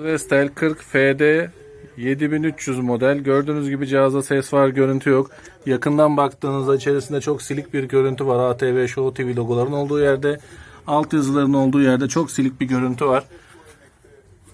Vestel 40 FD 7300 model. Gördüğünüz gibi cihazda ses var, görüntü yok. Yakından baktığınızda içerisinde çok silik bir görüntü var. ATV, Show TV logoların olduğu yerde, alt yazıların olduğu yerde çok silik bir görüntü var.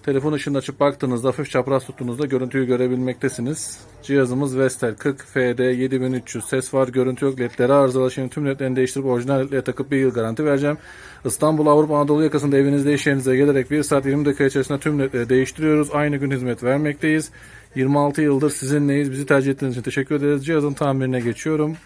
Telefon ışığını açıp baktığınızda hafif çapraz tuttuğunuzda görüntüyü görebilmektesiniz. Cihazımız Vestel 40 FD 7300 ses var görüntü yok ledleri arızalı şimdi tüm ledlerini değiştirip orijinal ledlere takıp bir yıl garanti vereceğim. İstanbul Avrupa Anadolu yakasında evinizde iş yerinize gelerek 1 saat 20 dakika içerisinde tüm ledleri değiştiriyoruz. Aynı gün hizmet vermekteyiz. 26 yıldır sizinleyiz. Bizi tercih ettiğiniz için teşekkür ederiz. Cihazın tamirine geçiyorum.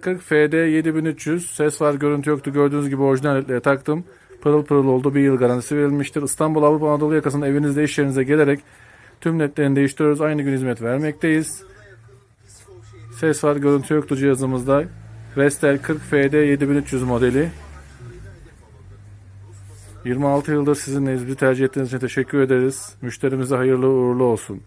40 FD 7300 ses var görüntü yoktu gördüğünüz gibi orijinal ledlere taktım. Pırıl pırıl oldu bir yıl garantisi verilmiştir. İstanbul Avrupa Anadolu yakasında evinizde iş yerinize gelerek tüm ledlerini değiştiriyoruz. Aynı gün hizmet vermekteyiz. Ses var görüntü yoktu cihazımızda. Vestel 40 FD 7300 modeli. 26 yıldır sizinleyiz. Bizi tercih ettiğiniz için teşekkür ederiz. Müşterimize hayırlı uğurlu olsun.